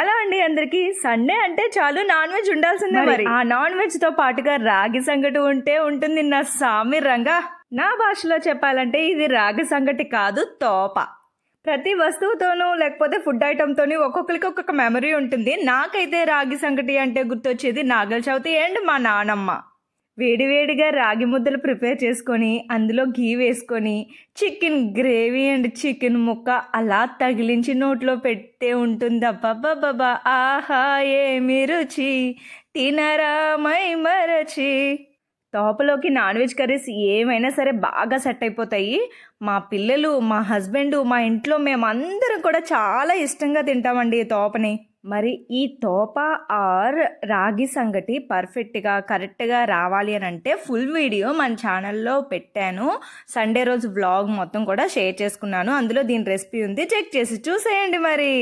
Hello అండి అందరికి. Sunday అంటే చాలు నాన్ వెజ్ ఉండాల్సిందే మరి ఆ నాన్ వెజ్తో పాటుగా రాగి సంగటి ఉంటే ఉంటుంది నా సామి రంగా. నా భాషలో చెప్పాలంటే ఇది రాగి సంగటి కాదు తోప. ప్రతి వస్తువుతోనూ లేకపోతే ఫుడ్ ఐటమ్తోని ఒక్కొక్కరికి ఒక్కొక్క మెమరీ ఉంటుంది. నాకైతే రాగి సంగటి అంటే గుర్తొచ్చేది నాగల చవితి అండ్ మా నానమ్మ. వేడివేడిగా రాగి ముద్దలు ప్రిపేర్ చేసుకొని అందులో ఘీ వేసుకొని చికెన్ గ్రేవీ అండ్ చికెన్ ముక్క అలా తగిలించి నోట్లో పెట్టే ఉంటుంది. అబ్బబ్బబ్బా ఆహా ఏమి రుచి? తినరా మై మరచి? తోపలోకి నాన్ వెజ్ కర్రీస్ ఏమైనా సరే బాగా సెట్ అయిపోతాయి. మా పిల్లలు మా హస్బెండ్ మా ఇంట్లో మేమందరం కూడా చాలా ఇష్టంగా తింటామండి తోపని. మరి ఈ తోప ఆర్ రాగి సంగటి పర్ఫెక్ట్గా కరెక్ట్గా రావాలి అని అంటే ఫుల్ వీడియో మన ఛానల్లో పెట్టాను. సండే రోజు వ్లాగ్ మొత్తం కూడా షేర్ చేసుకున్నాను. అందులో దీని రెసిపీ ఉంది. చెక్ చేసి చూసేయండి మరి.